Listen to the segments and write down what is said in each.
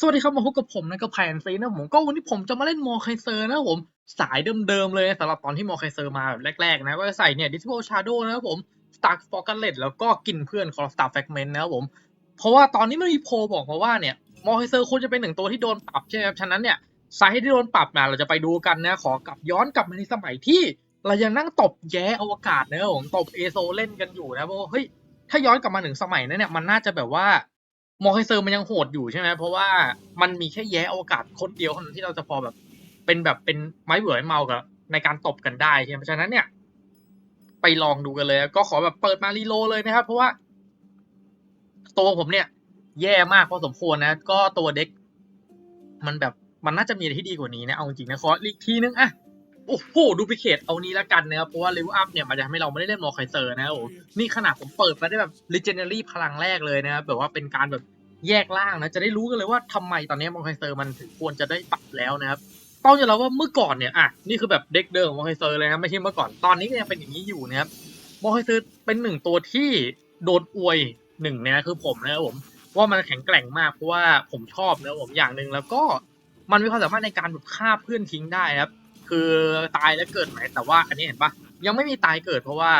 สวัสดีครับมาพบกับผมนะกับแผนซีนะผมก็วันนี้ผมจะมาเล่นมอร์ไคเซอร์นะผมสายเดิมๆเลยสำหรับตอนที่มอร์ไคเซอร์มาแบบแรกๆ นะก็จะใส่เนี่ยดิสโ s ชาร์โดนะครับผมสตาร์ฟอร์กันเลตแล้วก็กินเพื่อนคอร์สตาร์แฟกเมนต์นะครับผม เพราะว่าตอนนี้มันมีโพลบอกมาว่าเนี่ยมอร์ไคเซอร์ควรจะเป็นหนึ่งตัวที่โดนปรับใช่ไหมครับฉะนั้นเนี่ยสาเหตุที่โดนปรับมาเราจะไปดูกันนะขอกลับย้อนกลับมาในสมัยที่ เรายังนั่งตบแย้อวกาศนะครับผมตบเอโซเล่นกันอยู่นะเพราะว่าเฮ้ยถ้าย้อนกลับมาถึงสมัยนั้นเนี่ยมันน่าจะแบบว่า มอร์ไคเซอร์มันยังโหดอยู่ใช่ไหมเพราะว่ามันมีแค่แย้อกาศคนเดียวเท่านั้นที่เราจะพอแบบ เป็นแบบเป็นไม้เบื่อไม้เมากับในการตบกันได้ใช่ไหมเพราะฉะนั้นเนี่ย ไปลองดูกันเลย ก็ขอแบบเปิดมารีโลเลยนะครับ เพราะว่า ตัวผมเนี่ย แย่มากพอสมควรนะ ก็ตัวเด็ก มันแบบมันน่าจะมีอะไรที่ดีกว่านี้นะเอาจริงนะขออีกทีนึงอะ โอ้โหดูพิเคทเอานี้ละกันนะครับเพราะว่าเลเวลอัพเนี่ยมันจะทำให้เราไม่ได้เล่นมอร์ไคเซอร์นะครับผมนี่ขนาดผมเปิดมาได้แบบ legendary พลังแรกเลยนะครับแบบว่าเป็นการแบบแยกล่างนะจะได้รู้กันเลยว่าทำไมตอนนี้มอร์ไคเซอร์มันถึงควรจะได้ปรับแล้วนะครับต้องยอมรับว่าเมื่อก่อนเนี่ยอะนี่คือแบบเด็กเดิมของมอร์ไคเซอร์เลยนะไม่ใช่เมื่อก่อนตอนนี้ก็ยังเป็นอย่างนี้อยู่นะครับมอร์ไคเซอร์เป็นหนึ่งตัวที่โดนอวยหนึ่งเนี่ยนะคือผมนะครับผมว่ามันแข็งแกร่งมากเพราะว่าผมชอบนะผมอย่างหนึ่งแล้วก็มันมีความสามารถในการแบบฆ่าเพื่อนทิ้งได้ครับ คือตายแล้วเกิดใหม่แต่ว่าอันนี้เห็นปะยังไม่มีตายเกิดเพราะว่า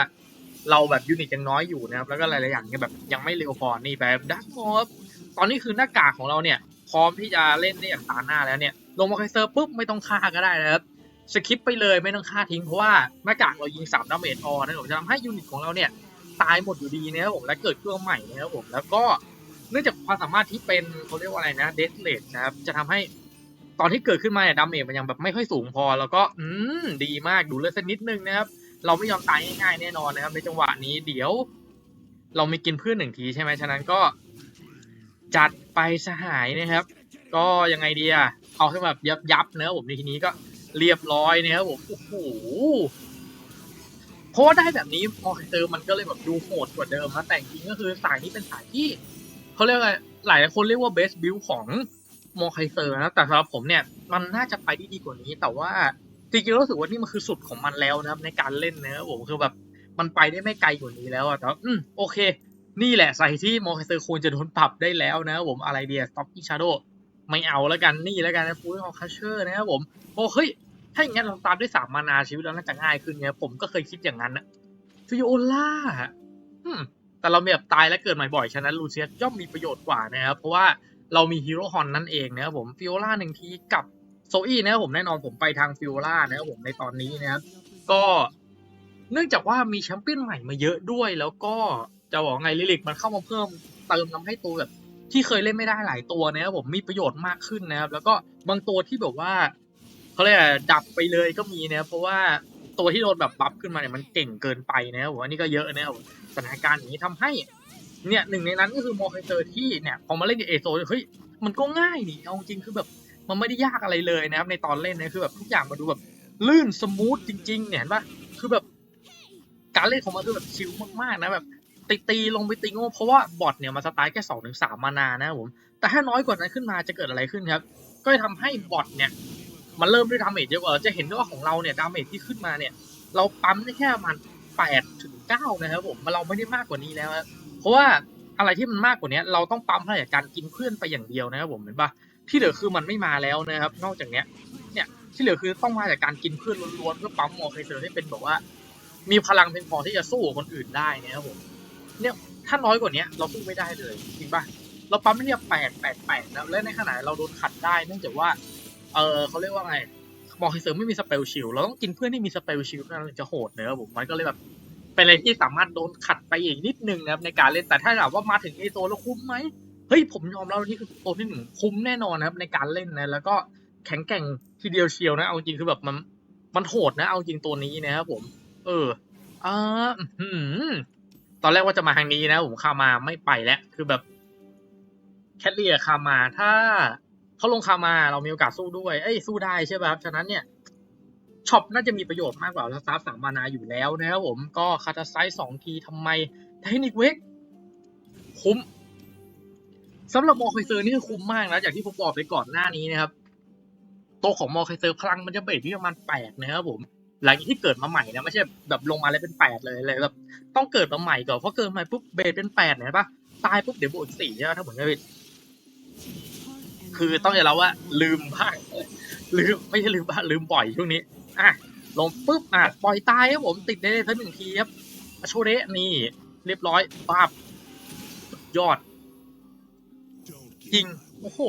เราแบบยูนิตยังน้อยอยู่นะครับแล้วก็หลายๆอย่างเนี่ยแบบยังไม่เร็วพอนี่แบบดักมอบตอนนี้คือหน้ากากของเราเนี่ย พร้อมที่จะเล่นได้อย่างตาหน้าแล้วเนี่ยลงมาไคเซอร์ปุ๊บไม่ต้องฆ่าก็ได้นะครับสคิปไปเลยไม่ต้องฆ่าทิ้งเพราะว่าหน้ากากเรายิงสามดาเมจออนะผมจะทำให้ยูนิตของเราเนี่ยตายหมดอยู่ดีนะครับผมและเกิดเครื่องใหม่นะครับผมแล้วก็เนื่องจากความสามารถที่เป็นเขาเรียกว่าอะไรนะเดสเลดนะครับจะทำให้ ตอนที่เกิดขึ้นมาเนี่ยดาเมจมันยังแบบไม่ค่อยสูงพอ แล้วก็อืมดีมากดูเลือดสักนิดนึงนะครับ เราไม่ยอมตายง่ายๆแน่นอนนะครับ ในจังหวะนี้เดี๋ยว เรามีกินเพื่อนหนึ่งทีใช่ไหมฉะนั้นก็ จัดไปสหายนะครับ ก็ยังไงดีอะเอาให้แบบยับยับๆนะครับผมในทีนี้ก็เรียบร้อยนะครับผมโอ้โหเพราะว่าได้แบบนี้มอเตอร์มันก็เลยแบบดูโหดกว่าเดิมนะแต่จริงก็คือสายนี้เป็นสายที่เขาเรียกว่าหลายคนเรียกว่า best build ของ มอไคเซอร์นะแต่สำหรับผมเนี่ยมันน่าจะไปได้ดีกว่านี้ แต่ว่าจริงๆรู้สึกว่านี่มันคือสุดของมันแล้วนะครับ ในการเล่นนะผมคือแบบมันไปได้ไม่ไกลกว่านี้แล้วอะแต่อืมโอเค นี่แหละใส่ที่มอไคเซอร์ควรจะโดนปรับได้แล้วนะผมอะไรเดียสต็อกกี้ชาโดไม่เอาแล้วกันนี่แล้วกันนะฟูลของคัชเชอร์นะครับผมโอ้เฮ้ยถ้าอย่างงั้นเราตามด้วยสามมานาชีวิตเราน่าจะง่ายขึ้นเนี่ยผมก็เคยคิดอย่างนั้นนะฟิโอล่าแต่เราแบบตายและเกิดใหม่บ่อยฉะนั้นลูเซียสย่อมมีประโยชน์กว่านะครับเพราะว่า เรามีฮีโร่ฮอนนั่นเองนะครับผมฟิโอล่าหนึ่งทีกับโซอี้นะครับผมแน่นอนผมไปทางฟิโอล่านะครับผมในตอนนี้นะครับก็เนื่องจากว่ามีแชมเปี้ยนใหม่มาเยอะด้วย แล้วก็จะบอกไงลิลิกมันเข้ามาเพิ่มเติมทำให้ตัวแบบที่เคยเล่นไม่ได้หลายตัวนะครับผมมีประโยชน์มากขึ้นนะครับ แล้วก็บางตัวที่แบบว่าเขาเรียกดับไปเลยก็มีนะเพราะว่าตัวที่โดนแบบบัฟขึ้นมาเนี่ยมันเก่งเกินไปนะครับผมอันนี้ก็เยอะนะครับสถานการณ์อย่างนี้ทำให้ เนี่ยหนึ่งในนั้นก็คือมอร์ไคเซอร์ที่เนี่ยพอมาเล่นกับเอโซเฮ้ยมันก็ง่ายนี่เอาจริงคือแบบมันไม่ได้ยากอะไรเลยนะครับในตอนเล่นนะคือแบบทุกอย่างมาดูแบบลื่นสมูทจริงๆเนี่ยเห็นปะคือแบบการเล่นของมันคือแบบชิลมากๆนะแบบตีตีลงไปตีโง่เพราะว่าบอทเนี่ยมันสตาร์แค่สองถึงสามมานานะผมแต่ถ้าน้อยกว่านั้นขึ้นมาจะเกิดอะไรขึ้นครับ ก็จะทำให้บอทเนี่ยมันเริ่มด้วยดาเมจเยอะกว่าจะเห็นได้ว่าของเราเนี่ยดาเมจที่ขึ้นมาเนี่ย เราปั๊มได้แค่ประมาณแปดถึงเก้านะครับผมเราไม่ได้มากกว่านี้แล้วค รับเพราะว่าอะไรที่มันมากกว่านี้เราต้องปั๊มเท่าจากการกินเพื่อนไปอย่างเดียวนะครับผมเห็นปะที่เหลือคือมันไม่มาแล้วนะครับ นอกจากเนี้ย เนี่ยที่เหลือคือต้องมาจากการกินเพื่อนล้วนๆเพื่อปั๊มโมอร์ไคเซอร์ให้เป็นแบบว่า มีพลังเพียงพอที่จะสู้กับคนอื่นได้นะครับผม เนี่ยถ้าน้อยกว่านี้เราสู้ไม่ได้เลยจริงปะเราปั๊มได้เนี่ยแปดแปดแปดแล้วและในขณะเราโดนขัดได้เนื่องจากว่า เออเขาเรียกว่าไงมอร์ไคเซอร์ไม่มีสเปลชิลเราต้องกินเพื่อนที่มีสเปลชิลเท่านั้นถึงจะโหดเนอะผมมันก็เลยแบบ เป็นอะไรที่สามารถโดนขัดไปอีกนิดนึงนะครับในการเล่นแต่ถ้าถามว่ามาถึงเอโซแล้วคุ้มไหมเฮ้ยผมยอมรับว่านี่คือตัวที่หนึ่งคุ้มแน่นอนนะครับในการเล่นนะแล้วก็แข็งแกร่งทีเดียวเชียวนะ เอาจริงคือแบบมันมันโหดนะ เอาจริงตัวนี้นะครับผม เอออ่าตอนแรกว่าจะมาทางนี้นะผมคามาไม่ไปแล้วคือแบบแคทเลียคามาถ้าเขาลงคามาเรามีโอกาสสู้ด้วย เอ้ยสู้ได้ใช่ป่ะครับฉะนั้นเนี่ย ช็อปน่าจะมีประโยชน์มากกว่าแล้วซับสามมานาอยู่แล้วนะครับผมก็คาตาไซส์สองทีทำไมเทคนิคเวกคุ้มสำหรับมอคเซอร์นี่คุ้มมากนะจากที่ผมบอกไปก่อนหน้านี้นะครับ โตของมอคเซอร์พลังมันจะเบรกที่ประมาณแปดนะครับผมหลังที่เกิดมาใหม่นะไม่ใช่แบบลงมาแล้วเป็นแปดเลยเลยแบบต้องเกิดมาใหม่ก่อนเพราะเกิดมาใหม่ปุ๊บเบรกเป็นแปดเนี่ยปะตายปุ๊บเดี๋ยวบวกสี่ใช่ไหมถ้าผมจะผิดคือต้องอย่าเราว่าลืมบ้างลืมไม่ใช่ลืมบ้างลืมปล่อยช่วงนี้ อะลงปุ๊บอะปล่อยตายครับผมติดได้เลยทั้งหนึ่งทีครับอาโชเดะนี่ เรียบร้อยปับยอดจริงโอ้โห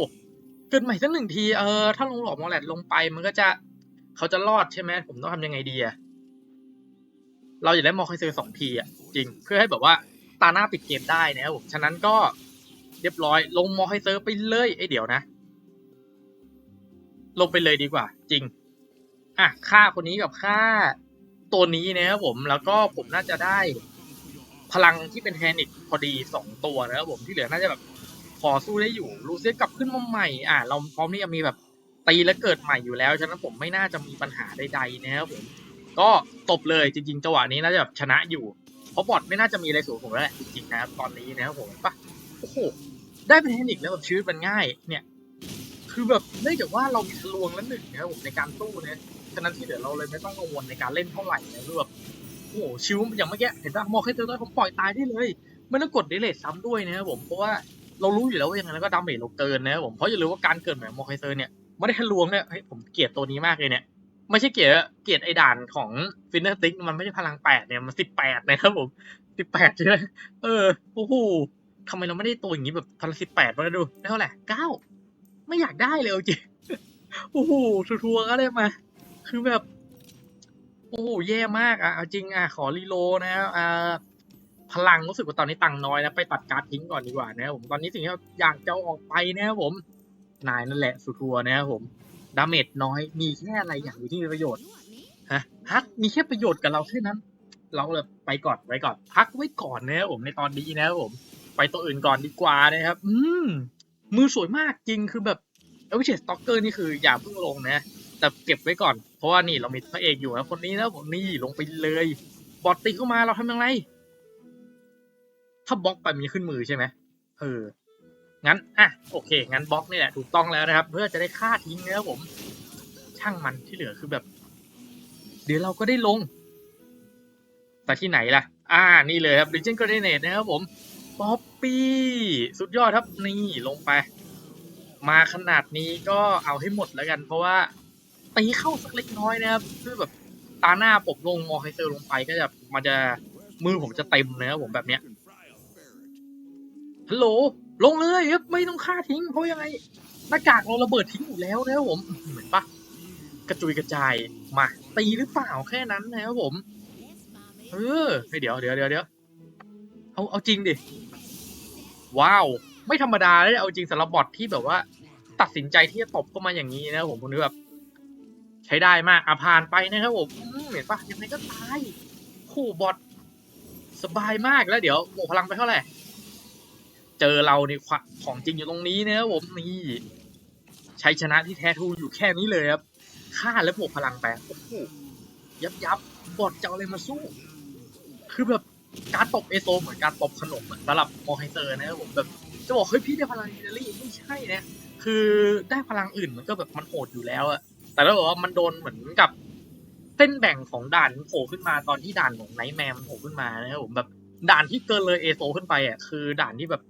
เกิดใหม่สักหนึ่งทีเออถ้าลงหลอกมอลแลดลงไปมันก็จะเขาจะรอดใช่ไหมผมต้องทำยังไงดีอะเราอยากได้มอคอยเซอร์สองทีอะจริง เพื่อให้แบบว่าตาหน้าปิดเกมได้นะครับผมฉะนั้นก็เรียบร้อย ลงมอคอยเซอร์ไปเลยเอ้ยเดี๋ยวนะ ลงไปเลยดีกว่า จริง อะค่าคนนี้กับค่าตัวนี้นะครับผมแล้วก็ผมน่าจะได้พลังที่เป็นแฮนิกพอดีสองตัวนะครับผมที่เหลือน่าจะแบบพอสู้ได้อยู่ลูเซียกลับขึ้นมาใหม่ อะเราพร้อมที่จะมีแบบตีและเกิดใหม่อยู่แล้วฉะนั้นผมไม่น่าจะมีปัญหาใดๆนะครับผมก็ตบเลยจริงๆจังหวะนี้น่าจะแบบชนะอยู่เพราะบอทไม่น่าจะมีอะไรสูงผมแล้วแหละจริงๆนะครับตอนนี้นะครับผมปะโอ้โหได้เป็นเทคนิคแล้วแบบชีวิตมันง่าย เนี่ย คือแบบเนื่องจากว่าเรามีทะลวงแล้วหนึ่งนะครับผมในการสู้เนี่ย ฉะนั้นที่เหลือเราเลยไม่ต้องกังวลในการเล่นเท่าไหร่นะคือแบบโอ้โหชิวอย่างเมื่อกี้เห็นป่ะมอคให้เจอตัวผมปล่อยตายได้เลยไม่ต้องกดเดเลทซ้ำด้วยนะครับผมเพราะว่าเรารู้อยู่แล้วว่ายังไงแล้วก็ดาเมจเราเกินนะครับผมเพราะอย่าลืมว่าการเกิดแบบมอคไคเซอร์เนี่ยไม่ได้ทะลวงเนี่ยเฮ้ยผมเกลียดตัวนี้มากเลยเนี่ยไม่ใช่เกลียดเกลียดไอ้ด่านของฟินเนอร์ติ๊กมันไม่ใช่พลังแปดเนี่ยมันสิบแปดนะครับผมสิบแปดใช่ไหมเออโอ้โหทำไมเราไม่ได้ตัวอย่างนี้แบบพลังสิบแปดมาดูได้เท่าไหร่เก้าไม่อยากได้เลยจริงโอ้โหทัวร์ก็ได้มา คือแบบ โอ้โหแย่มากอะเอาจริงอะขอรีโลนะอ่าพลังรู้สึกว่าตอนนี้ตังค์น้อยนะไปตัดการ์ดทิ้งก่อนดีกว่านะครับผมตอนนี้สิ่งที่เราอยากจะออกไปนะครับผมนายนั่นแหละสุทัวนะครับผมดาเมจน้อยมีแค่อะไรอย่างที่มีประโยชน์ฮะฮักมีแค่ประโยชน์กับเราแค่นั้น เราเลยไปก่อนไว้ก่อน พักไว้ก่อนนะครับผมในตอนนี้นะครับผม ไปตัวอื่นก่อนดีกว่านะครับ อืมมือสวยมากจริงคือแบบเอวิเชสต็อกเกอร์นี่คืออย่าเพิ่งลงนะ แต่เก็บไว้ก่อน เพราะว่านี่เรามีพระเอกอยู่นะคนนี้นะผมนี่ลงไปเลย บอทตีเข้ามาเราทำยังไง ถ้าบล็อกไปมันจะขึ้นมือใช่ไหมเออ งั้น อะ โอเค งั้นบล็อกนี่แหละถูกต้องแล้วนะครับ เพื่อจะได้ฆ่าทิ้งนะครับผม ช่างมันที่เหลือคือแบบ เดี๋ยวเราก็ได้ลง แต่ที่ไหนล่ะ อ่า นี่เลยครับ Legend Grenade นะครับผม ป๊อปปี้ สุดยอดครับ นี่ลงไป มาขนาดนี้ก็เอาให้หมดแล้วกัน เพราะว่า ตีเข้าสักเล็กน้อยนะครับคือแบบตาหน้าผมลงมอไคเซอร์ลงไปก็จะมันจะมือผมจะเต็มนะครับผมแบบเนี้ยฮัลโหลลงเลยครับไม่ต้องฆ่าทิ้งเพราะยังไงหน้ากากเราระเบิดทิ้งอยู่แล้วนะครับผมเหมือนปะกระจุยกระจายมาตีหรือเปล่าแค่นั้นนะครับผม เออเฮ้เดี๋ยวเดี๋ยวเดี๋ยวเดี๋ยวเอาเอาจริงดิว้าว ไม่ธรรมดาเลยเอาจริงสำหรับบอทที่แบบว่า ตัดสินใจที่จะตบเข้ามาอย่างนี้นะครับผมคนนี้แบบ ใช้ได้มากอาผ่านไปนะครับผมเห็นปะยังไงก็ตายคู่บอทสบายมากแล้วเดี๋ยวโอ้พลังไปเท่าไหร่เจอเราในควะของจริงอยู่ตรงนี้นะครับผมนี่ชัยชนะที่แท้ทูอยู่แค่นี้เลยครับฆ่าแล้วบวกพลังไปโอ้โหยับยับบอทจะเอาอะไรมาสู้ คือแบบการตบเอโซเหมือนการตบขนมอะสำหรับมอไฮเซอร์นะครับผมแบบจะบอกเฮ้ยพี่ได้พลังอิตาลีไม่ใช่นะคือได้พลังอื่นมันก็แบบมันโหดอยู่แล้วอะ แต่แล้วบอกว่ามันโดนเหมือนกับเส้นแบ่งของด่านโผล่ขึ้นมาตอนที่ด่านของไนท์แมมโผล่ขึ้นมานะครับผมแบบด่านที่เกินเลยเอโซขึ้นไปอะคือด่านที่แบบ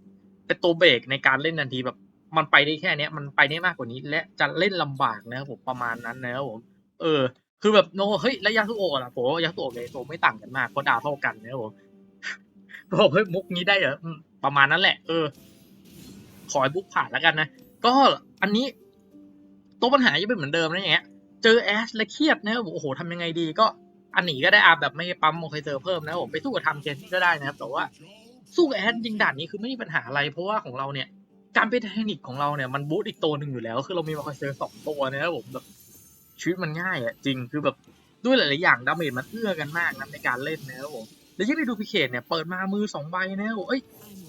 เป็นตัวเบรกในการเล่นทันทีแบบ มันไปได้แค่เนี้ย มันไปได้มากกว่านี้ และจะเล่นลำบากนะครับผมประมาณนั้นนะครับผมเออ คือแบบโนเฮ้ยแล้วยาสุโอะล่ะผมยาสุโอะกับเอโซไม่ต่างกันมากเพราะดาวเท่ากันนะครับผมบอกเฮ้ยมุกนี้ได้เหรอประมาณนั้นแหละ เออ ขอให้บุกผ่านแล้วกันนะก็อันนี้ ตัวปัญหายังเป็นเหมือนเดิมนะอย่างเงี้ย เจอแอชและเครียดนะครับผมโอ้โหทำยังไงดีก็อันหนีก็ได้อาแบบไม่ปั๊มโมไคเซอร์เพิ่มนะผมไปสู้กับทำเจนก็ได้นะครับแต่ว่าสู้กับแอชจริงด่านนี้คือไม่มีปัญหาอะไร เพราะว่าของเราเนี่ยการเป็นเทคนิคของเราเนี่ยมันบูตอีกตัวหนึ่งอยู่แล้ว คือเรามีโมไคเซอร์สองตัวนะครับผมแบบชีวิตมันง่ายอะจริงคือแบบด้วยหลาย ๆ อย่างดาเมจมันเอื้อกันมากนะในการเล่นนะครับผมแล้วยิ่งในดูพิเคทเนี่ยเปิดมามือสองใบนะครับผมเอ้ย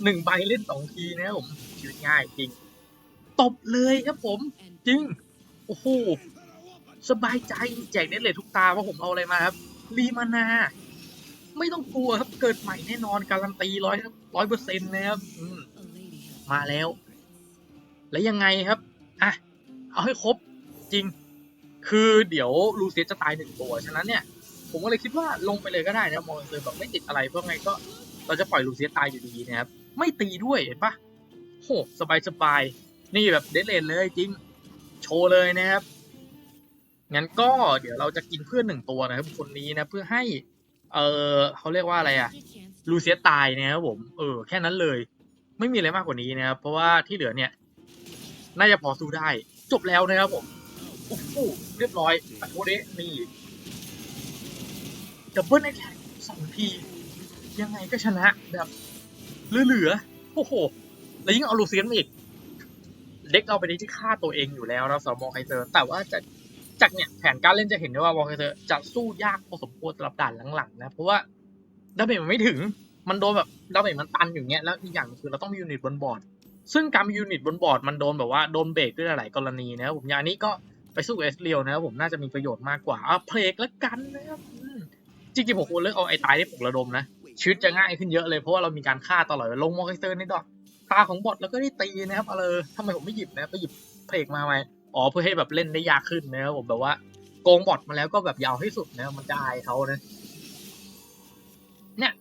หนึ่งใบเล่นสองทีนะครับผมชีวิตง่ายจริง ตบเลยครับผมจริง โอ้โหสบายใจแจกเน็ตเลยทุกตาว่าผมเอาอะไรมาครับรีมานา ไม่ต้องกลัวครับเกิดใหม่แน่นอนการันตีร้อยร้อยเปอร์เซ็นต์นะครับมมาแล้ว แล้วยังไงครับอะเอาให้ครบจริง คือเดี๋ยวลูเซียจะตายหนึ่งตัว ฉะนั้นเนี่ย ผมก็เลยคิดว่าลงไปเลยก็ได้นะมองเลยแบบไม่ติดอะไรเพราะไงก็ เราจะปล่อยลูเซียตายอยู่ดีนะครับ ไม่ตีด้วยเห็นปะโหสบายสบายนี่แบบเดดเลนเลยจริง โชว์เลยนะครับ งั้นก็เดี๋ยวเราจะกินเพื่อนหนึ่งตัวนะครับคนนี้นะเพื่อให้ เออเขาเรียกว่าอะไรอะลูเซียตายนะครับผม เออ แค่นั้นเลย ไม่มีอะไรมากกว่านี้นะครับ เพราะว่าที่เหลือเนี่ย น่าจะพอสู้ได้ จบแล้วนะครับผมโอ้โหเรียบร้อยแต่โคเดนี่ดับเบิลแอคสองที ยังไงก็ชนะแบบเหลือๆโอ้โห แล้วยิ่งเอาลูเซียนมาอีก เด็กเราไปนที่ฆ่าตัวเองอยู่แล้วนะสำหรับมอไคเซอร์ แต่ว่าจะจากเนี่ยแผนการเล่นจะเห็นได้ว่ามอไคเซอร์จะสู้ยากพอสมควรสำหรับด่านหลังๆนะเพราะว่าดาเมจมันไม่ถึงมันโดนแบบดาเมจมันตันอย่างเงี้ยแล้วอีกอย่างคือเราต้องมียูนิตบนบอร์ดซึ่งการมียูนิตบนบอร์ดมันโดนแบบว่าโดนเบรกด้วยหลายกรณีนะครับผมอย่างนี้ก็ไปสู้เอสเรียวนะครับผมน่าจะมีประโยชน์มากกว่าอะเพลกแล้วกันนะครับจริงๆผมควรเลือกเอาไอ้ตายที่ปลุกระดมนะชีวิตจะง่ายขึ้นเยอะเลยเพราะว่าเรามีการฆ่าตลอดเลาลงมอไคเซอร์ในดอก ตาของบอทแล้วก็ได้ตีนะครับเออทำไมผมไม่หยิบนะไปหยิบเพลกมาไหมอ๋อเพื่อให้แบบเล่นได้ยากขึ้นนะครับผมแบบว่าโกงบอทมาแล้วก็แบบยาวให้สุดนะมันจะอายเขานะเนี่ย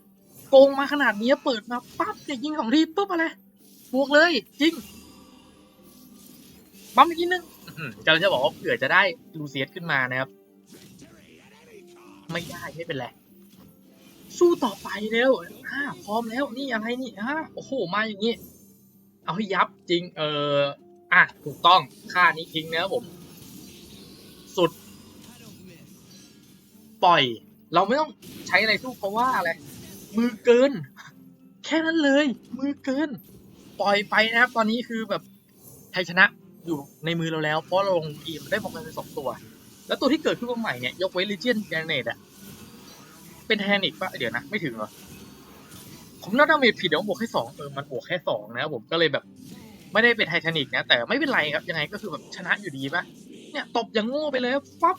โกงมาขนาดนี้เปิดมาปั๊บเนี่ยยิงของทีปุ๊บอะไรบวกเลยจริงปั๊มอีกทีนึงอื้อหือกำลังจะบอกว่าเผื่อจะได้ลูเซียสขึ้นมานะครับ ไม่ได้ไม่เป็นไรสู้ต่อไปเร็วอ่าพร้อมแล้วนี่อะไรนี่อ่าโอ้โหมาอย่างนี้ เอาให้ยับจริง เอออะถูกต้องค่านี้ทิ้งนะครับผม สุด ปล่อย เราไม่ต้องใช้อะไรสู้เพราะว่าอะไร มือเกิน แค่นั้นเลย มือเกิน ปล่อยไปนะครับ ตอนนี้คือแบบไทยชนะอยู่ในมือเราแล้ว เพราะเราลงอีมได้บอกกันไปสองตัว แล้วตัวที่เกิดขึ้นมาใหม่เนี่ย ยกเว้นลิเจียนแกเนตอะเป็นไทนิกปะเดี๋ยวนะ ไม่ถึงเหรอ ผมน่าดาเมจผิดเดี๋ยวผมบวกแค่สองเออมันบวกแค่สองนะผมก็เลยแบบ ไม่ได้เป็นไททานิกนะ แต่ไม่เป็นไรครับ ยังไงก็คือแบบชนะอยู่ดีปะเนี่ยตบอย่างโง่ไปเลยครับฟับ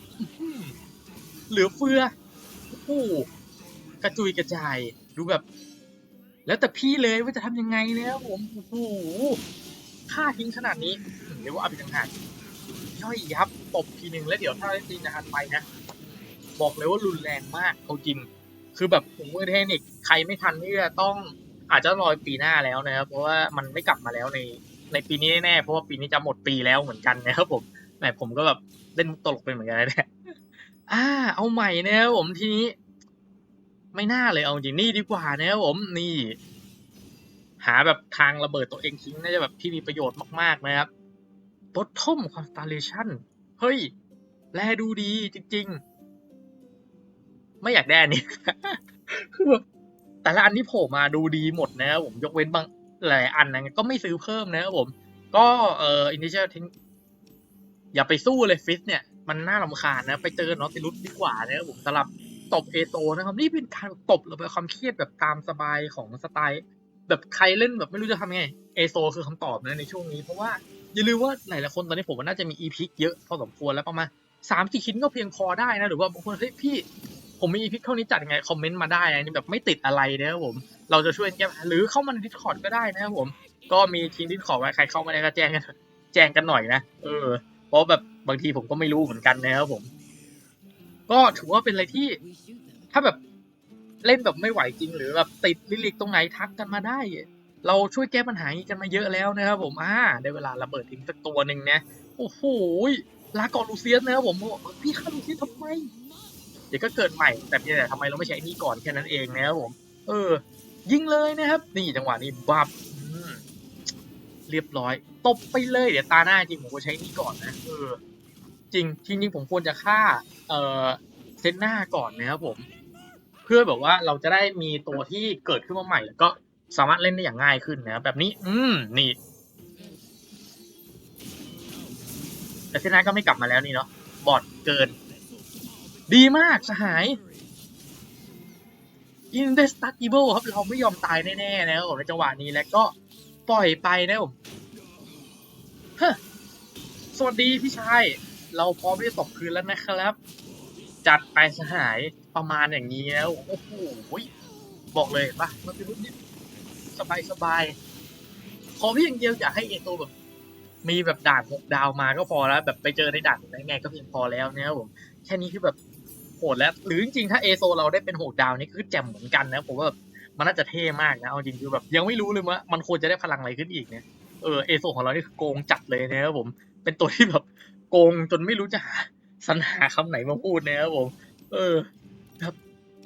เหลือเฟือโอ้โหกระจุยกระจายดูแบบ แล้วแต่พี่เลยว่าจะทำยังไงแล้วผมโอ้โหฆ่าทิ้งขนาดนี้เรียกว่าเอาไปต่างหากย่อยยับตบทีหนึ่งแล้วเดี๋ยวถ้าได้ตีนานไปนะ บอกเลยว่ารุนแรงมากเอาจริง คือแบบผมมือเทคนิคใครไม่ทันนี่จะต้องอาจจะรอปีหน้าแล้วนะครับ เพราะว่ามันไม่กลับมาแล้วในในปีนี้แน่เพราะว่าปีนี้จะหมดปีแล้วเหมือนกันนะครับผมแหมผมก็แบบเล่นตลกเป็นเหมือนกันนะอ่า เอาใหม่นะครับผมทีนี้ ไม่น่าเลยเอาจริงนี่ดีกว่านะครับผมนี่ หาแบบทางระเบิดตัวเองทิ้งน่าจะแบบที่มีประโยชน์มากๆนะครับ Bottom Constellation เฮ้ย แลดูดีจริง ๆ ไม่อยากได้อันนี้คือแบบแต่ละอันที่โผล่มาดูดีหมดนะครับผมยกเว้นบางหลายอันนะก็ไม่ซื้อเพิ่มนะครับผม ก็เอ่ออินดิเชอร์ทิ้งอย่าไปสู้เลยฟิสเนี่ย มันน่ารำคาญนะ ไปเจอนอติลุสดีกว่านะครับผมสำหรับตบเอโซนะครับ นี่เป็นการตบระบายความเครียดแบบตามสบายของสไตล์ แบบใครเล่นแบบไม่รู้จะทำไงเอโซคือคำตอบนะในช่วงนี้ เพราะว่าอย่าลืมว่าหลายๆคนตอนนี้ผมว่าน่าจะมีอีพิกเยอะพอสมควรแล้วประมาณสามสี่ชิ้นก็เพียงพอได้นะ หรือว่าบางคนเฮ้ยพี่ ผมมีอีพิกเท่านี้จัดยังไงคอมเมนต์มาได้นะนี่แบบไม่ติดอะไรนะครับผม เราจะช่วยแก้หรือเข้ามาในดิสคอร์ดก็ได้นะครับผม ก็มีทีมดิสคอร์ดไว้ใครเข้ามาได้ก็แจ้งกันแจ้งกันหน่อยนะเออเพราะแบบบางทีผมก็ไม่รู้เหมือนกันนะครับผม ก็ถือว่าเป็นอะไรที่ถ้าแบบเล่นแบบไม่ไหวจริง หรือแบบติดลิลิกตรงไหนทักกันมาได้ เราช่วยแก้ปัญหานี้กันมาเยอะแล้วนะครับผมอ่าได้เวลาระเบิดทิ้งสักตัวหนึ่งนะโอ้โหลาก่อนลูเซียสนะครับผมพี่ฆ่าลูเซียสทำไม เดี๋ยวก็เกิดใหม่แต่เพียงแต่ทำไมเราไม่ใช้อันนี้ก่อนแค่นั้นเองนะครับผม เออ ยิงเลยนะครับ นี่จังหวะนี้บับเรียบร้อย ตบไปเลย เดี๋ยวตาหน้าจริงผมก็ใช้นี่ก่อนนะเออ จริงจริงๆผมควรจะฆ่า เออเซนหน้าก่อนนะครับผม เพื่อแบบว่าเราจะได้มีตัวที่เกิดขึ้นมาใหม่แล้วก็สามารถเล่นได้อย่างง่ายขึ้นนะครับแบบนี้ อืมนี่แต่เซนหน้าก็ไม่กลับมาแล้วนี่เนาะบอดเกิน ดีมากสหาย indestructible ครับ เราไม่ยอมตายแน่ๆนะครับผมในจังหวะนี้แล้วก็ปล่อยไปนะผมฮสวัสดีพี่ชาย เราพร้อมที่จะตบคืนแล้วนะครับ จัดไปสหายประมาณอย่างนี้แล้ว โอ้โหบอกเลยปะมันเป็นรุ่นนี้สบายสบายๆขอเพียงเดียวอยากให้เอโตแบบ มีแบบด่านหกดาวมาก็พอแล้ว แบบไปเจอในด่านไหนไงก็เพียงพอแล้วนะครับผม แค่นี้คือแบบ โหดแล้ว หรือจริงๆถ้าเอโซเราได้เป็นหกดาวนี่คือแจ่มเหมือนกันนะผมว่าแบบมันน่าจะเท่มากนะเอาจริงคือแบบยังไม่รู้เลยว่ามันควรจะได้พลังอะไรขึ้นอีกเนี่ยเออเอโซของเรานี่คือโกงจัดเลยนะครับผม เป็นตัวที่แบบโกงจนไม่รู้จะหาสรรหาคำไหนมาพูดนะครับผม เออครับ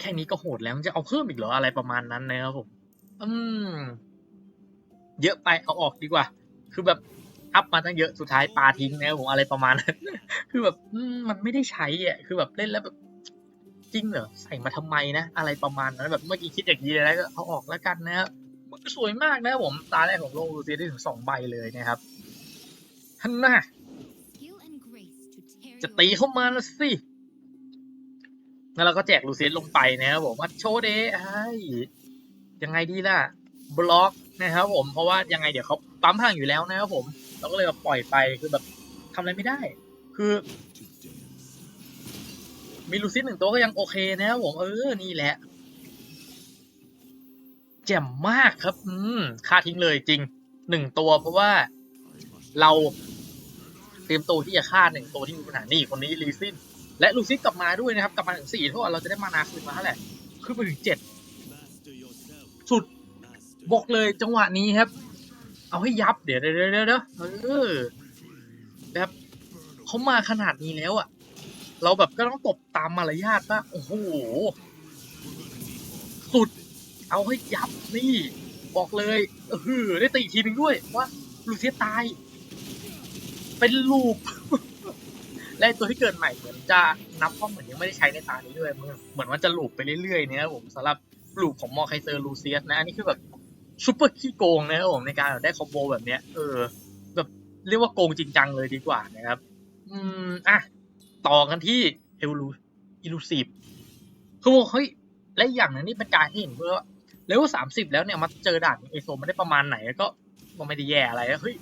แค่นี้ก็โหดแล้วจะเอาเพิ่มอีกเหรออะไรประมาณนั้นนะครับผม อืม เยอะไปเอาออกดีกว่า คือแบบอัพมาตั้งเยอะสุดท้ายปาทิ้งนะครับผมอะไรประมาณนั้น คือแบบมมันไม่ได้ใช้อะคือแบบเล่นแล้วแบบ จริงเหรอใส่มาทำไมนะอะไรประมาณนั้นแบบเมื่อกี้คิดอย่างนี้เลยแล้วก็เอาออกแล้วกันนะครับมันก็สวยมากนะครับผมตาแรกของโลกดูซีได้ถึงสองใบเลยนะครับท่านน่ะจะตีเข้ามานะสิแล้วเราก็แจกลูเซียสลงไปนะครับผมว่าโชว์เดย์ไอ้ยังไงดีล่ะ บล็อกนะครับผมเพราะว่ายังไงเดี๋ยวเขาปั๊มพลังอยู่แล้วนะครับผม เราก็เลยแบบปล่อยไปคือแบบทำอะไรไม่ได้ คือ มีลูซิสหนึ่งตัวก็ยังโอเคนะครับผมเออนี่แหละแจ่มมากครับ อืมค่าทิ้งเลยจริงหนึ่งตัวเพราะว่าเราเตรียมตัวที่จะฆ่าหนึ่งตัวที่มีปัญหานี่คนนี้ลีซินและลูซิสกลับมาด้วยนะครับ กลับมาถึงสี่เท่าเราจะได้มานาคืนมาเท่าไหร่ขึ้นมาถึงเจ็ดสุดบอกเลยจังหวะนี้ครับ เอาให้ยับเดี๋ยวเดี๋ยวเดี๋ยวเดี๋ยวเออแบบเขามาขนาดนี้แล้วอะ เราแบบก็ต้องตบตามมารยาทว่าโอ้โห สุด เอาให้ยับนี่ บอกเลยเออได้ตีอีกทีหนึ่งด้วยว่าลูเซียตาย เป็นลูป และตัวที่เกิดใหม่เหมือนจะนับว่าเหมือนยังไม่ได้ใช้ในตานี้ด้วยเหมือนว่าจะลูปไปเรื่อยๆเนี่ยผมสำหรับลูปของมอร์ไคเซอร์ลูเซียสนะ อันนี้คือแบบซูเปอร์ขี้โกงนะครับผมในการได้คอมโบแบบเนี้ยเออ แบบเรียกว่าโกงจริงจังเลยดีกว่านะครับ อืมอะ ต่อกันที่เอลูอิลูซีฟคือบอกเฮ้ย และอย่างหนึงนี่เป็นการเห็นเพื่อเลเวลสามสิบแล้วเนี่ยมาเจอด่านเอโซมันได้ประมาณไหนก็ก็ไม่ได้แย่อะไรเฮ้ย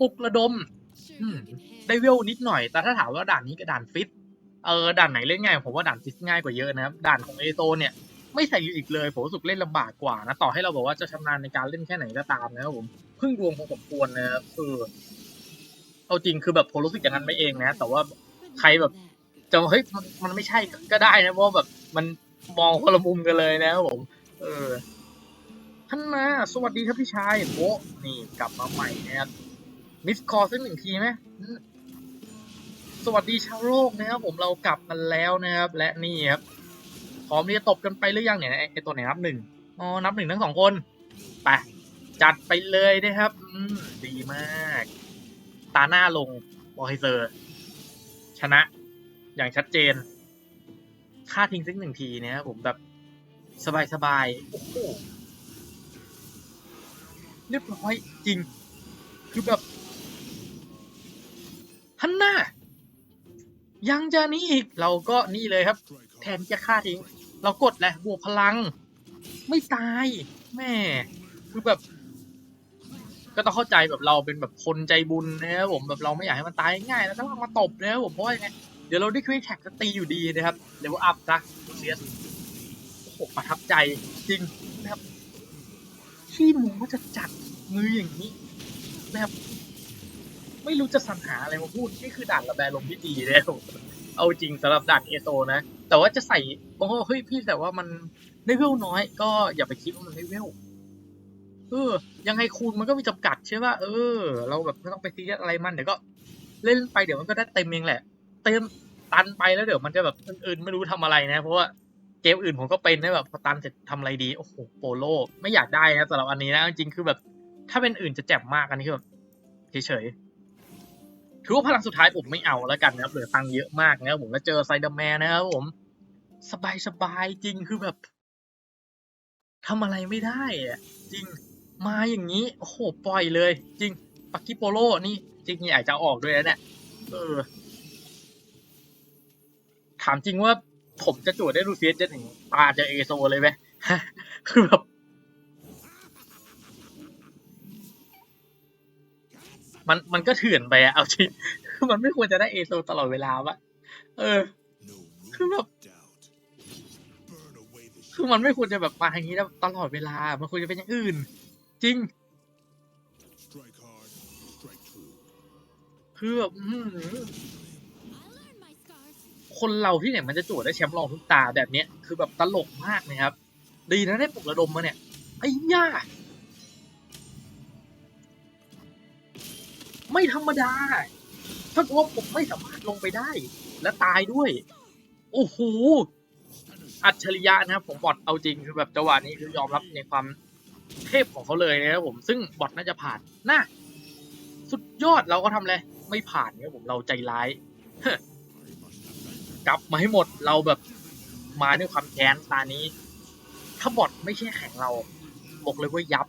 ปลุกระดมได้เวลนิดหน่อย แต่ถ้าถามว่าด่านนี้กับด่านฟิตเออด่านไหนเล่นง่ายผมว่าด่านฟิตง่ายกว่าเยอะนะครับด่านของเอโซเนี่ยไม่ใส่ยูอีกเลย ผมรู้สึกเล่นลำบากกว่านะต่อให้เราบอกว่าจะชำนาญในการเล่นแค่ไหนก็ตามนะครับผมพิ่งรวมพอสมควรนะครับเออเอาจริงคือแบบผมรู้สึกอย่างนั้นไม่เองนะ แต่ว่า ใครแบบจะเฮ้ยมันมันไม่ใช่ก็ได้นะเพราะแบบมันมองคนละมุมกันเลยนะครับผม เออท่านมาสวัสดีครับพี่ชายโอ้นี่กลับมาใหม่นะครับมิสคอร์สักหนึ่งทีไหมสวัสดีชาวโลกนะครับผมเรากลับกันแล้วนะครับ และนี่ครับพร้อมที่จะตบกันไปหรือยังเนี่ยไอ้ไอตัวไหนนับหนึ่งอ๋อนับหนึ่งทั้งสองคนไปจัดไปเลยนะครับ อืมดีมาก ตาหน้าลงบอไฮเซอร์ ชนะอย่างชัดเจน ค่าทิ้งสักหนึ่งทีเนะครับผมแบบสบายๆโอ้โหเรียบร้อยจริง คือแบบฮันหน่ายังจะนี่อีก เราก็นี่เลยครับ แทนจะฆ่าทิ้ง เรากดแหละบวกพลัง ไม่ตาย แม่ คือแบบ ก็ต้องเข้าใจแบบเราเป็นแบบคนใจบุญนะครับผมแบบเราไม่อยากให้มันตายง่ายแล้วต้องมาตบนะครับผมเพราะยังไงเดี๋ยวเราได้ควิกแท็กก็ตีอยู่ดีนะครับเลเวลอัพนะเซียสโอ้โหประทับใจจริงนะครับขี้หมูว่าจะจัดมืออย่างนี้นะครับไม่รู้จะสรรหาอะไรมาพูดนี่คือด่านระบลมที่ดีเลยครับเอาจริงสำหรับด่านเอโซนะ แต่ว่าจะใส่บางคนบอกเฮ้ยพี่แต่ว่ามันได้เวลน้อยก็อย่าไปคิดว่ามันได้เวล ออ ยังไงคูณมันก็มีจำกัดใช่ป่ะเออ เราแบบไม่ต้องไปซีเรียสอะไรมันเดี๋ยวก็ เล่นไปเดี๋ยวมันก็ได้เต็มเองแหละ เต็มตันไปแล้วเดี๋ยวมันจะแบบอื่นๆไม่รู้ทำอะไรนะ เพราะว่าเกมอื่นผมก็เป็นนะแบบพอตันเสร็จทำอะไรดีโอ้โหโปโลไม่อยากได้นะสำหรับอันนี้นะจริงคือแบบ ถ้าเป็นอื่นจะแจ่มมากอันนี้คือแบบเฉยๆถือว่าพลังสุดท้ายผมไม่เอาแล้วกันนะครับเหลือตังเยอะมากนะครับผมแล้วเจอไซเดอร์แมนนะครับผมสบายๆจริงคือแบบทำอะไรไม่ได้อะจริง มาอย่างนี้ โอ้โห ปล่อยเลย จริง ปักกี้โปโลนี่ จริงอยากจะออกด้วยนะเนี่ย เออ ถามจริงว่าผมจะจวดได้ลูเซียสจะถึงตาจะเอโซเลยไหมคือแบบมันมันก็เถื่อนไปอะเอาจริงคือมันไม่ควรจะได้เอโซตลอดเวลาวะเออ คือแบบคือมันไม่ควรจะแบบมาทางนี้ตลอดเวลา มันควรจะเป็นอย่างอื่น จริง คือแบบอื้อหือคนเราที่ไหนมันจะจวดได้แชมป์รองทุกตาแบบเนี้ย คือแบบตลกมากนะครับ ดีนะได้ปลุกระดมมาเนี่ย ไอ้ย่า ไม่ธรรมดา ถ้าเกิดว่าผมไม่สามารถลงไปได้ และตายด้วย โอ้โห อัจฉริยะนะครับ ผมบอทเอาจริงคือแบบจังหวะนี้คือยอมรับในความ เทพของเขาเลยนะครับผมซึ่งบอทน่าจะผ่านน่าสุดยอดเราก็ทำเลยไม่ผ่านเนี่ยผมเราใจร้ายกลับมาให้หมดเราแบบมาด้วยความแค้นตานี้ ถ้าบอทไม่ใช่แข็งเราบอกเลยว่ายับ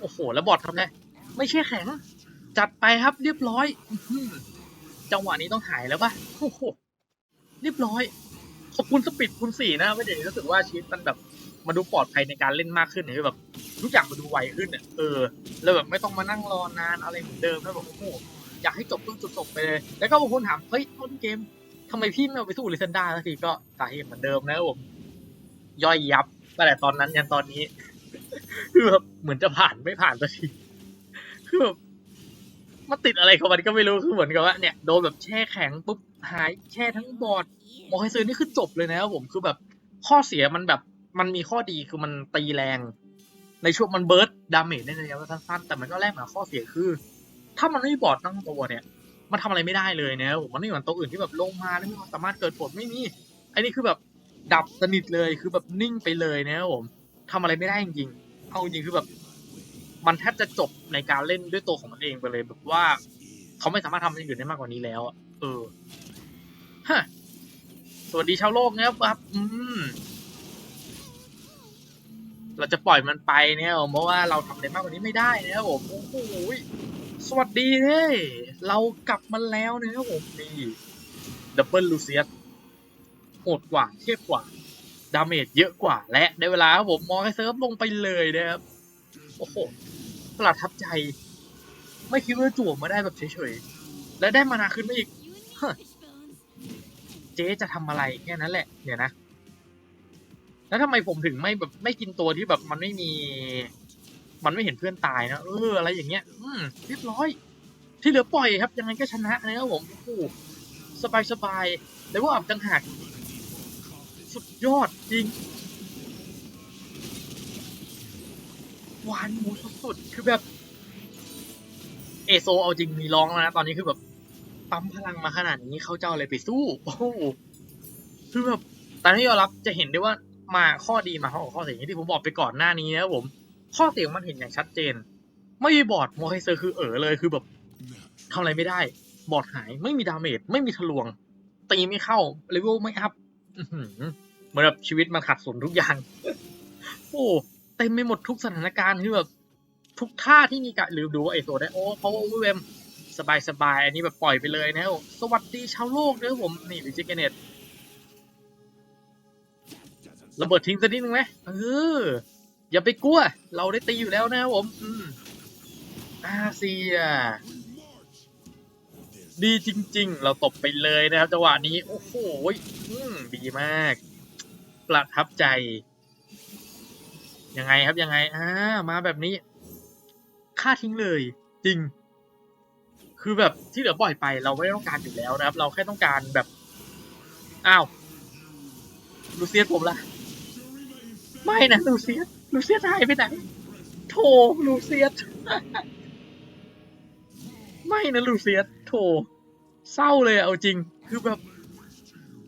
โอ้โห แล้วบอททำไงไม่ใช่แข็ง จัดไปครับเรียบร้อยจังหวะนี้ต้องหายแล้วปะโอ้โหเรียบร้อย ขอบคุณสปีดคุณสี่นะไม่เดี๋ยวรู้สึกว่าชีวิตมันแบบ มาดูปลอดภัยในการเล่นมากขึ้นเนี่ยแบบทุกอย่างมาดูไวขึ้นเนี่ยเออแล้วแบบไม่ต้องมานั่งรอนานอะไรเหมือนเดิมแล้วแบบโอ้โหอยากให้จบต้นจบจบไปเลย แล้วก็บางคนถามเฮ้ยต้นเกมทำไมพี่ไม่เอาไปสู้ลิซันดาสักทีก็สาเหตุเหมือนเดิมนะผมย่อยยับตั้งแต่ตอนนั้นยันตอนนี้คือแบบเหมือนจะผ่านไม่ผ่านสักทีคือแบบมาติดอะไรของมันก็ไม่รู้คือเหมือนกับว่าเนี่ยโดนแบบแช่แข็งปุ๊บหายแช่ทั้งบอร์ดมอไฮเซอร์นี่คือจบเลยนะครับผมคือแบบข้อเสียมันแบบ มันมีข้อดีคือมันตีแรง ในช่วงมันเบิร์ดดาเมจในระยะเวลาสั้นๆแต่มันก็แลกมาข้อเสียคือ ถ้ามันไม่บอดตั้งตัวเนี่ย มันทำอะไรไม่ได้เลยนะผมมันไม่เหมือนตัวอื่นที่แบบลงมาแล้วมีความสามารถเกิดผลไม่มีไอ้นี่คือแบบดับสนิทเลยคือแบบนิ่งไปเลยนะครับผมทำอะไรไม่ได้จริงๆเอาจริงคือแบบ มันแทบจะจบในการเล่นด้วยตัวของมันเองไปเลยแบบว่าเขาไม่สามารถทำอะไรอื่นได้มากกว่านี้แล้วเออฮะสวัสดีชาวโลกนะครับ อืม เราจะปล่อยมันไปเนี่ยเพราะว่าเราทำอะไรมากกว่านี้ไม่ได้นะครับผมโอ้โหสวัสดีเฮ้ยเรากลับมาแล้วนะครับผมนี่ดับเบิลลูเซียสโหดกว่าเทพกว่า ดาเมจเยอะกว่าและได้เวลาครับผมมองให้เซิร์ฟลงไปเลยนะครับโอ้โหประทับใจ ไม่คิดว่าจั่วมาได้แบบเฉยๆและได้มานาขึ้นมาอีกเจ๊จะทำอะไรแค่นั้นแหละเดี๋ยนะ แล้วทำไมผมถึงไม่แบบไม่กินตัวที่แบบมันไม่มี มันไม่เห็นเพื่อนตายนะเอออะไรอย่างเงี้ย อืมเรียบร้อย ที่เหลือปล่อยครับ ยังไงก็ชนะนะครับผมโอ้สบายสบายๆแต่ว่าอับจังหักสุดยอดจริงหวานหมูสุดๆคือแบบเอโซเอาจริงมีร้องแล้วนะตอนนี้คือแบบปั๊มพลังมาขนาดนี้เขาจะเอาอะไรไปสู้โอ้คือแบบแต่ที่ยอมรับจะเห็นได้ว่า มาข้อดีมาข้อข้อเสียงที่ผมบอกไปก่อนหน้านี้นะครับผม ข้อเสียมันเห็นอย่างชัดเจน ไม่มีบอร์ดโมไฮเซอร์คือเออเลยคือแบบทำอะไรไม่ได้ บอร์ดหายไม่มีดาเมจไม่มีทะลวง ตีไม่เข้าเลเวลไม่อัพเหมือนแบบชีวิตมันขัดสนทุกอย่าง โอ้เต็มไปหมดทุกสถานการณ์คือแบบทุกท่าที่มีการหรือดูว่าไอโซได้โอ้เพราะว่าเวมสบายสบายๆอันนี้แบบปล่อยไปเลยนะสวัสดีชาวโลกนะผมนี่วิจิเกเนต ระเบิดทิ้งสักนิดนึงไหมเอออย่าไปกลัว เราได้ตีอยู่แล้วนะครับผมอืมอาเซีย ดีจริง ๆ เราตบไปเลยนะครับจังหวะนี้ โอ้โหอืมดีมาก ประทับใจ ยังไงครับยังไงอ่ามาแบบนี้ ค่าทิ้งเลย จริง คือแบบที่เหลือปล่อยไปเราไม่ได้ต้องการอยู่แล้วนะครับ เราแค่ต้องการแบบ อ้าวลูเซียสผมละ ไม่นะลูเซียสลูเซียสหายไปไหนโถลูเซียสไม่นะลูเซียสโถเศร้าเลยเอาจริง คือแบบ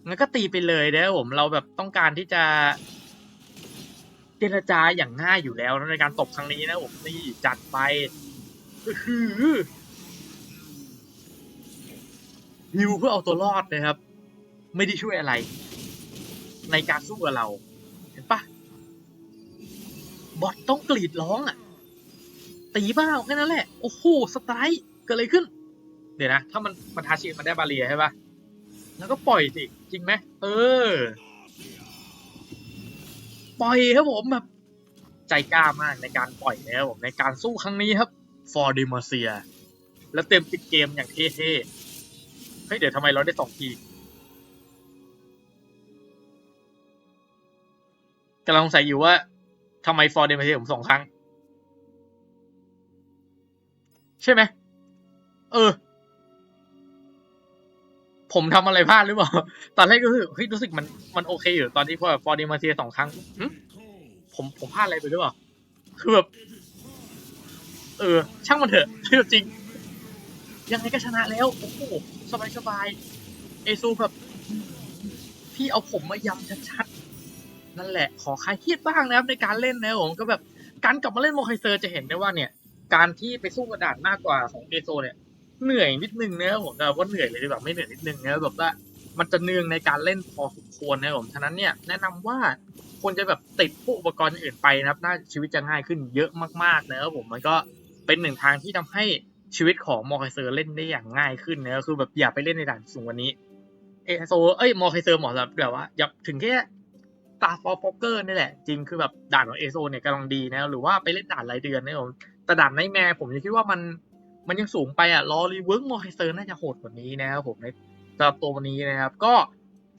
งั้นก็ตีไปเลยนะผมเราแบบต้องการที่จะเจรจาอย่างง่ายอยู่แล้วในการตบครั้งนี้นะผมนี่จัดไปคือฮิวเพื่อเอาตัวรอดนะครับ ไม่ได้ช่วยอะไร ในการสู้กับเรา เห็นปะ บอทต้องกรีดร้องอะ ตีบ้าแค่นั้นแหละ โอ้โหสไตร์เกิดอะไรขึ้น เดี๋ยวนะ ถ้ามันมันทาชิมันได้บาเรียใช่ปะแล้วก็ปล่อยสิ จริงไหมเออ ปล่อยครับผมแบบ ใจกล้ามากในการปล่อยแล้วผมในการสู้ครั้งนี้ครับฟอร์ดิมาเซีย แล้วเต็มปิดเกมอย่างเท่ๆเฮ้ยเดี๋ยวทำไมเราได้สองทีกำลังสงสัยอยู่ว่า ทำไมฟอร์เดนมาเทผมสองครั้ง ใช่ไหม เออ ผมทำอะไรพลาดหรือเปล่า ตอนแรกก็คือเฮ้ยรู้สึกมันมันโอเคอยู่ตอนที่พอฟอร์เดนมาเทียสองครั้งผมผมพลาดอะไรไปหรือเปล่า คือแบบ เออ ช่างมันเถอะคือจริง ยังไงก็ชนะแล้ว โอ้โหสบายสบาย เอซูแบบพี่เอาผมมายำชัดๆ นั่นแหละขอคลายเครียดบ้างนะครับในการเล่นนะผมก็แบบการกลับมาเล่นโมไคเซอร์จะเห็นได้ว่าเนี่ย การที่ไปสู้กระดาษมากกว่าของเอโซเนี่ยเหนื่อยนิดนึงนะครับผมแต่ว่าเหนื่อยเลยดีกว่าไม่เหนื่อยนิดนึงนะแบบว่ามันจะเนืองในการเล่นพอสมควรนะครับผมฉะนั้นเนี่ยแนะนำว่าควรจะแบบติดพวกอุปกรณ์อื่นไปนะครับน่าชีวิตจะง่ายขึ้นเยอะมากๆนะครับผมมันก็เป็นหนึ่งทางที่ทำให้ชีวิตของมอไคเซอร์เล่นได้อย่างง่ายขึ้นนะคือแบบอย่าไปเล่นในด่านสูงวันนี้เอโซเอ้ยมอไคเซอร์เหมาะสำหรับแบบว่าอย่าถึงแค่ ตาฟอร์ฟอกเกอร์นี่แหละ จริงคือแบบด่านของเอโซเนี่ยกำลังดีนะ หรือว่าไปเล่นด่านรายเดือนนะครับผมแต่ด่านไนแมร์ผมยังคิดว่ามันมันยังสูงไปอะรอรีเวิร์กมอไฮเซอร์น่าจะโหดกว่านี้นะครับผมในสำหรับตัววันนี้นะครับ ก็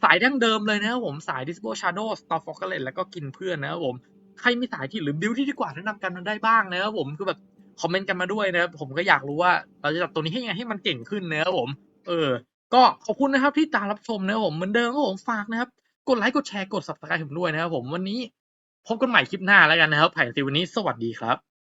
สายดั้งเดิมเลยนะครับผมสาย Disco Shadow Star Fox เลยแล้วก็กินเพื่อนนะครับผมใครมีสายที่หรือบิวที่ดีกว่าแนะนำกันได้บ้างนะครับผมคือแบบคอมเมนต์กันมาด้วยนะครับผมก็อยากรู้ว่าเราจะจับตัวนี้ให้ยังไงให้มันเก่งขึ้นนะครับผม เออ ก็ขอบคุณนะครับที่ตามรับชมนะครับผมเหมือนเดิมครับผมฝากนะครับ กดไลค์กดแชร์กด subscribe ผมด้วยนะครับผมวันนี้พบกันใหม่คลิปหน้าแล้วกันนะครับไผนซีวันนี้สวัสดีครับ